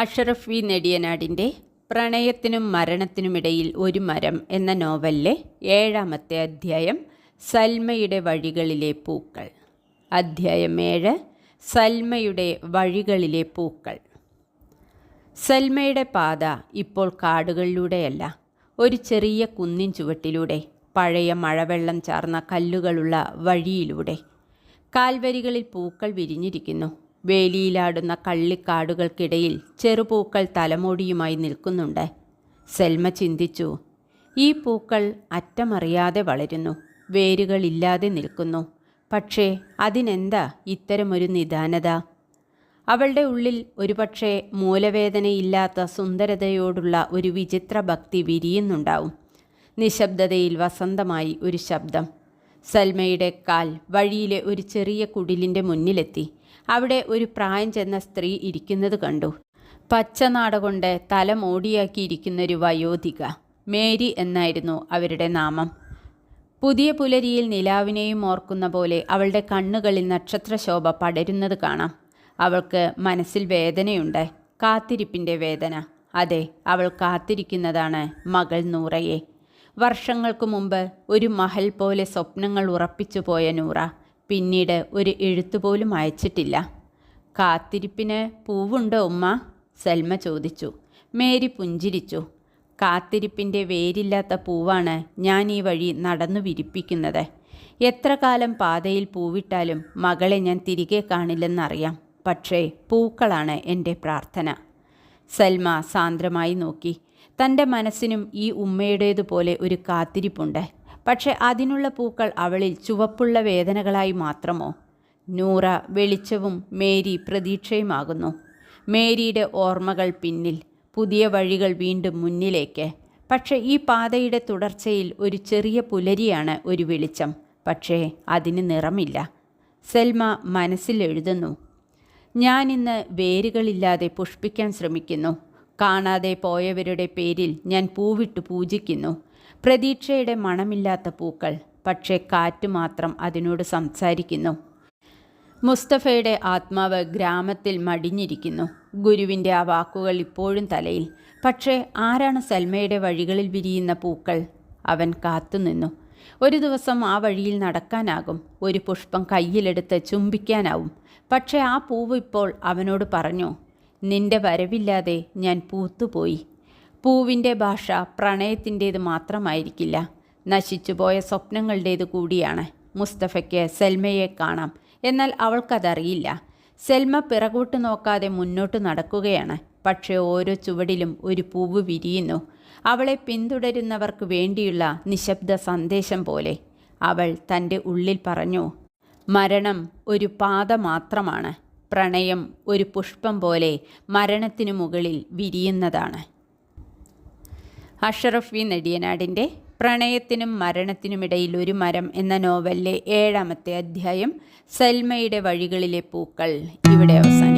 Ashraf V നെടിയനാടിന്റെ പ്രണയത്തിനും മരണത്തിനുമിടയിൽ ഒരു മരം എന്ന നോവലിലെ ഏഴാമത്തെ അധ്യായം സൽമയുടെ വഴികളിലെ പൂക്കൾ. അധ്യായം ഏഴ് സൽമയുടെ വഴികളിലെ പൂക്കൾ. സൽമയുടെ പാത ഇപ്പോൾ കാടുകളിലൂടെയല്ല. ഒരു ചെറിയ കുന്നിൻ ചുവട്ടിലൂടെ പഴയ മഴവെള്ളം ചാർന്ന കല്ലുകളുള്ള വഴിയിലൂടെ. കാൽവരികളിൽ പൂക്കൾ വിരിഞ്ഞിരിക്കുന്നു. വേലിയിലാടുന്ന കള്ളിക്കാടുകൾക്കിടയിൽ ചെറുപൂക്കൾ തലമോടിയുമായി നിൽക്കുന്നുണ്ട്. സെൽമ ചിന്തിച്ചു ഈ പൂക്കൾ അറ്റമറിയാതെ വളരുന്നു വേരുകളില്ലാതെ നിൽക്കുന്നു. പക്ഷേ അതിനെന്താ ഇത്തരമൊരു നിദാനത? അവളുടെ ഉള്ളിൽ ഒരുപക്ഷെ മൂലവേദനയില്ലാത്ത സുന്ദരതയോടുള്ള ഒരു വിചിത്ര ഭക്തി വിരിയുന്നുണ്ടാവും. നിശബ്ദതയിൽ വസന്തമായി ഒരു ശബ്ദം. സൽമയുടെ കാൽ വഴിയിലെ ഒരു ചെറിയ കുടിലിന്റെ മുന്നിലെത്തി. അവിടെ ഒരു പ്രായം ചെന്ന സ്ത്രീ ഇരിക്കുന്നത് കണ്ടു. പച്ചനാട കൊണ്ട് തല മോടിയാക്കിയിരിക്കുന്നൊരു വയോധിക. മേരി എന്നായിരുന്നു അവരുടെ നാമം. പുതിയ പുലരിയിൽ നിലാവിനെയും ഓർക്കുന്ന പോലെ അവളുടെ കണ്ണുകളിൽ നക്ഷത്രശോഭ പടരുന്നത് കാണാം. അവൾക്ക് മനസ്സിൽ വേദനയുണ്ട്. കാത്തിരിപ്പിന്റെ വേദന. അതെ അവൾ കാത്തിരിക്കുന്നതാണ് മകൾ നൂറയെ. വർഷങ്ങൾക്ക് മുമ്പ് ഒരു മഹൽ പോലെ സ്വപ്നങ്ങൾ ഉറപ്പിച്ചു പോയ നൂറ. പിന്നീട് ഒരു എഴുത്തുപോലും അയച്ചിട്ടില്ല. കാത്തിരിപ്പിന് പൂവുണ്ടോ ഉമ്മ? സൽമ ചോദിച്ചു. മേരി പുഞ്ചിരിച്ചു. കാത്തിരിപ്പിന്റെ വേരില്ലാത്ത പൂവാണ് ഞാൻ ഈ വഴി നടന്നു വിരിപ്പിക്കുന്നത്. എത്ര കാലം പാതയിൽ പൂവിട്ടാലും മകളെ ഞാൻ തിരികെ കാണില്ലെന്നറിയാം. പക്ഷേ പൂക്കളാണ് എന്റെ പ്രാർത്ഥന. സൽമ സാന്ദ്രമായി നോക്കി. തന്റെ മനസ്സിനും ഈ ഉമ്മയുടേതുപോലെ ഒരു കാത്തിരിപ്പുണ്ട്. പക്ഷെ അതിനുള്ള പൂക്കൾ അവളിൽ ചുവപ്പുള്ള വേദനകളായി മാത്രമോ? നൂറ വെളിച്ചവും മേരി പ്രതീക്ഷയുമാകുന്നു. മേരിയുടെ ഓർമ്മകൾ പിന്നിൽ പുതിയ വഴികൾ വീണ്ടും മുന്നിലേക്ക്. പക്ഷെ ഈ പാതയുടെ തുടർച്ചയിൽ ഒരു ചെറിയ പുലരിയാണ് ഒരു വെളിച്ചം. പക്ഷേ അതിന് നിറമില്ല. സെൽമ മനസ്സിൽ എഴുതുന്നു. ഞാനിന്ന് വേരുകളില്ലാതെ പുഷ്പിക്കാൻ ശ്രമിക്കുന്നു. കാണാതെ പോയവരുടെ പേരിൽ ഞാൻ പൂവിട്ട് പൂജിക്കുന്നു. പ്രതീക്ഷയുടെ മണമില്ലാത്ത പൂക്കൾ പക്ഷേ കാറ്റ് മാത്രം അതിനോട് സംസാരിക്കുന്നു. മുസ്തഫയുടെ ആത്മാവ് ഗ്രാമത്തിൽ മടിഞ്ഞിരിക്കുന്നു. ഗുരുവിന്റെ ആ വാക്കുകൾ ഇപ്പോഴും തലയിൽ. പക്ഷേ ആരാണ് സൽമയുടെ വഴികളിൽ വിരിയുന്ന പൂക്കൾ? അവൻ കാത്തുനിന്നു. ഒരു ദിവസം ആ വഴിയിൽ നടക്കാനാകും. ഒരു പുഷ്പം കയ്യിലെടുത്ത് ചുംബിക്കാനാവും. പക്ഷേ ആ പൂവ് ഇപ്പോൾ അവനോട് പറഞ്ഞു നിന്റെ വരവില്ലാതെ ഞാൻ പൂത്തുപോയി. പൂവിന്റെ ഭാഷ പ്രണയത്തിന്റേത് മാത്രമായിരിക്കില്ല. നശിച്ചുപോയ സ്വപ്നങ്ങളുടേത് കൂടിയാണ്. മുസ്തഫയ്ക്ക് സെൽമയെ കാണാം. എന്നാൽ അവൾക്കതറിയില്ല. സെൽമ പിറകോട്ട് നോക്കാതെ മുന്നോട്ട് നടക്കുകയാണ്. പക്ഷേ ഓരോ ചുവടിലും ഒരു പൂവ് വിരിയുന്നു. അവളെ പിന്തുടരുന്നവർക്ക് വേണ്ടിയുള്ള നിശബ്ദ സന്ദേശം പോലെ. അവൾ തന്റെ ഉള്ളിൽ പറഞ്ഞു മരണം ഒരു പാത മാത്രമാണ്. പ്രണയം ഒരു പുഷ്പം പോലെ മരണത്തിനു മുകളിൽ വിരിയുന്നതാണ്. അഷറഫ് വി നെടിയനാടിന്റെ പ്രണയത്തിനും മരണത്തിനുമിടയിൽ ഒരു മരം എന്ന നോവലിലെ ഏഴാമത്തെ അധ്യായം സൽമയുടെ വഴികളിലെ പൂക്കൾ ഇവിടെ അവസാനിച്ചു